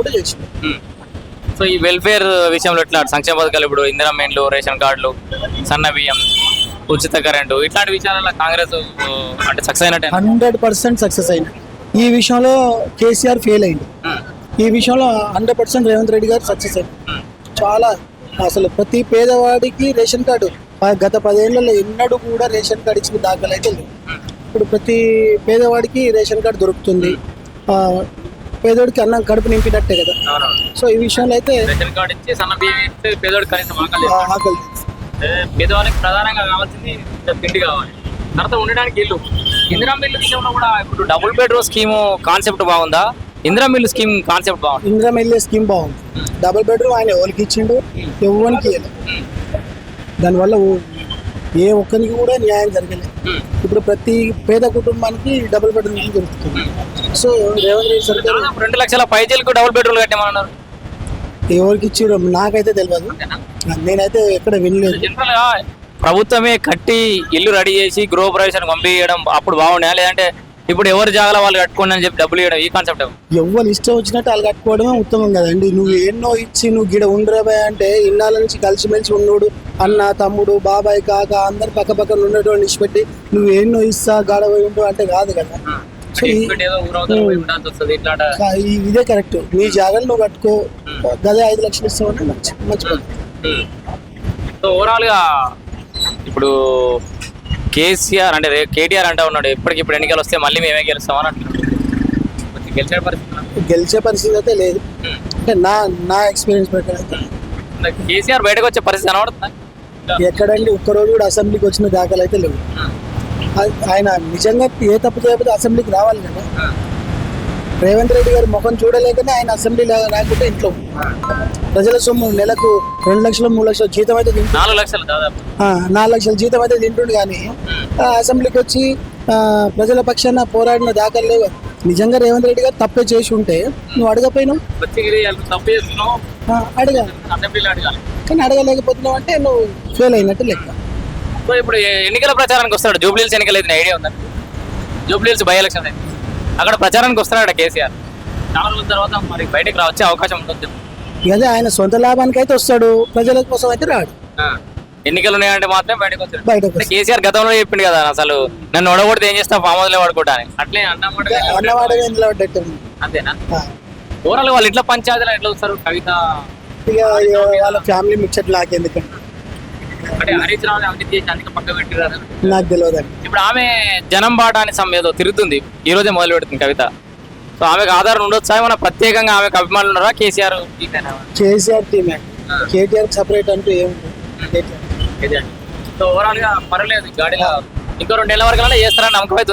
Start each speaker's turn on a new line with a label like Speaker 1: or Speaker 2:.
Speaker 1: కూడా చేసిండు.
Speaker 2: సో ఈ వెల్ఫేర్ విషయంలో ఎట్లా సంక్షేమ పథకాలు ఇప్పుడు ఇందిరా మెయిన్లు రేషన్ కార్డులు సన్న బియ్యం ఉచిత కరెంటు ఇట్లాంటి విషయాలలో కాంగ్రెస్ అంటే సక్సెస్ అయినట్టే
Speaker 1: హండ్రెడ్ పర్సెంట్ సక్సెస్ అయింది ఈ విషయంలో కేసీఆర్ ఫెయిల్ అయింది ఈ విషయంలో హండ్రెడ్ పర్సెంట్ రేవంత్ రెడ్డి గారు సక్సెస్ అయింది చాలా అసలు ప్రతి పేదవాడికి రేషన్ కార్డు. గత పదేళ్ళలో ఎన్నడూ కూడా రేషన్ కార్డు ఇచ్చిన దాఖలు అయితే ఇప్పుడు ప్రతి పేదవాడికి రేషన్ కార్డు దొరుకుతుంది. ఆ, పేదోడికి అన్నం కడుపు నింపినట్టే కదా. సో ఈ విషయంలో అయితే
Speaker 2: రేషన్ కార్డు ఇచ్చి సన్న బియ్యం ఇస్తే కనీసం ఆకలి
Speaker 1: ఆకలి
Speaker 2: పేదవాళ్ళకి ప్రధానంగా కావాల్సింది తిండి కావాలి. తర్వాత ఉండడానికి ఇల్లు. ఇందిరా మిల్లు విషయంలో కూడా ఇప్పుడు డబుల్ బెడ్రూమ్ స్కీమ్ కాన్సెప్ట్ బాగుందా? ఇందిరా మిల్లు స్కీమ్ కాన్సెప్ట్ బాగుంది?
Speaker 1: ఇందిరా మెల్లే స్కీమ్ బాగుంది. డబుల్ బెడ్రూమ్ ఆయన ఎవరికి ఇచ్చిండు? ఎవరికి దానివల్ల ఏ ఒక్కరికి కూడా న్యాయం జరగలేదు ఇప్పుడు ప్రతి పేద కుటుంబానికి డబుల్ బెడ్రూమ్ ఇల్లు దొరుకుతుంది సో రేవంత్ రెడ్డి సర్కార్
Speaker 2: రెండు లక్షల పైచీలకు డబుల్ బెడ్రూమ్ కట్టామన్నారు.
Speaker 1: ఎవరికి ఇచ్చిరో నాకైతే తెలియదు నేనైతే ఎక్కడ వినలేదు.
Speaker 2: ప్రభుత్వమే కట్టి ఇల్లు రెడీ చేసి గృహ ప్రవేశానికి పంపించడం అప్పుడు బాగుండే లేదంటే ఇప్పుడు ఎవరి జాగాలో వాళ్ళు కట్టుకోండి అని చెప్పి డబ్బులు ఇవ్వడం ఈ కాన్సెప్ట్
Speaker 1: ఎవరు ఇష్టం వచ్చినట్టు వాళ్ళు కట్టుకోవడమే ఉత్తమం కదండి. నువ్వు ఎన్నో ఇచ్చి నువ్వు గిడ ఉండరాబాయ్ అంటే ఇన్నాళ్ళ నుంచి కలిసిమెలిసి ఉన్నోడు. అన్న తమ్ముడు బాబాయ్ కాక అందరు పక్క పక్కన ఉండేటోళ్ళు ఇచ్చిపెట్టి నువ్వు ఎన్నో ఇస్తా గాడపోయి ఉండు అంటే కాదు కదా. ఇదే కరెక్ట్. నీ జాగాలు నువ్వు కట్టుకో. గదే ఐదు లక్షలు ఇస్తామంటే మంచి మంచి
Speaker 2: సో ఓవరాల్గా ఇప్పుడు కేసీఆర్ అంటే రే- కేటీఆర్ అంటా ఉన్నాడు. ఎప్పటికి ఇప్పుడు ఎన్నికలు వస్తే మళ్ళీ మేమే గెలుస్తామని అంటున్నాడు. కొంచెం గెలిచే పరిస్థితి?
Speaker 1: గెలిచే పరిస్థితి అయితే లేదు. అంటే నా నా ఎక్స్పీరియన్స్ ప్రకారం
Speaker 2: కేసీఆర్ బయటకు వచ్చే పరిస్థితి కనబడుతుందా?
Speaker 1: ఎక్కడండి ఒక్కరోజు కూడా అసెంబ్లీకి వచ్చిన దాఖలు అయితే లేవు. ఆయన నిజంగా ఏ తప్పు చేయకపోతే అసెంబ్లీకి రావాలి కదా. రేవంత్ రెడ్డి గారి ముఖం చూడలేకనే ఆయన అసెంబ్లీలో రాకుంటే ఇంట్లో. ప్రజల సొమ్ము నెలకు రెండు లక్షలు మూడు లక్షల జీతం అయితే
Speaker 2: నాలుగు లక్షలు
Speaker 1: నాలుగు లక్షల జీతం అయితే తింటుండు కానీ అసెంబ్లీకి వచ్చి ప్రజల పక్షాన పోరాడిన దాఖలు లేవు. నిజంగా రేవంత్ రెడ్డి గారు తప్పే చేసి ఉంటే నువ్వు అడగపోయినావు? అడగ. కానీ అడగలేకపోతున్నావు అంటే నువ్వు ఫెయిల్ అయినట్టు లెక్క.
Speaker 2: ఇప్పుడు ఎన్నికల ప్రచారానికి వస్తాడు జూబ్లీల్స్ ఎన్నికలు ఐడియా ఉందా? జూబ్లీల్స్ బై ఎలక్షన్ అయితే. అక్కడ ప్రచారానికి వస్తున్నాడు కేసీఆర్. చాలా రోజుల తర్వాత మరి బయటకు రావచ్చే అవకాశం ఉంటుంది.
Speaker 1: అదే ఆయన సొంత లాభానికి అయితే వస్తాడు ప్రజల కోసం అయితే రాడు.
Speaker 2: ఎన్నికలు ఉన్నాయంటే మాత్రం బయటకు వస్తాడు.
Speaker 1: బయటకు
Speaker 2: కేసీఆర్ గతంలో చెప్పిండు కదా అసలు నన్ను ఒడగొడితే ఏం చేస్తా ఫామ్ హౌస్లో పడుకుంటా అని అట్లే అన్నమాట. అంతేనా. ఓవరాల్ వాళ్ళు ఇట్లా పంచాయతీలో ఎట్లా వస్తారు? కవిత
Speaker 1: వాళ్ళ ఫ్యామిలీ ముచ్చట్లు నాకెందుకండి
Speaker 2: అంటే హరీష్ రావు అవినీతి చేసి అందుకే పక్క పెట్టిరారు
Speaker 1: నాకు తెలియదండి
Speaker 2: ఇప్పుడు ఆమె జనం బాట అని సమ్ ఏదో తిరుగుతుంది. ఈ రోజే మొదలు పెడుతుంది కవిత. సో ఆమెకు ఆధారం ఉండొచ్చా? ఏమన్నా ప్రత్యేకంగా ఆమెకు అభిమానులు ఉన్నారా? కేసీఆర్?
Speaker 1: కేసీఆర్ టీమే. కేటీఆర్ సపరేట్ అంటూ ఏం.
Speaker 2: సో ఓవరాల్గా పర్లేదు గాడిలో ఇంకో రెండు నెలల వరకు చేస్తారని నమ్మకం అయితే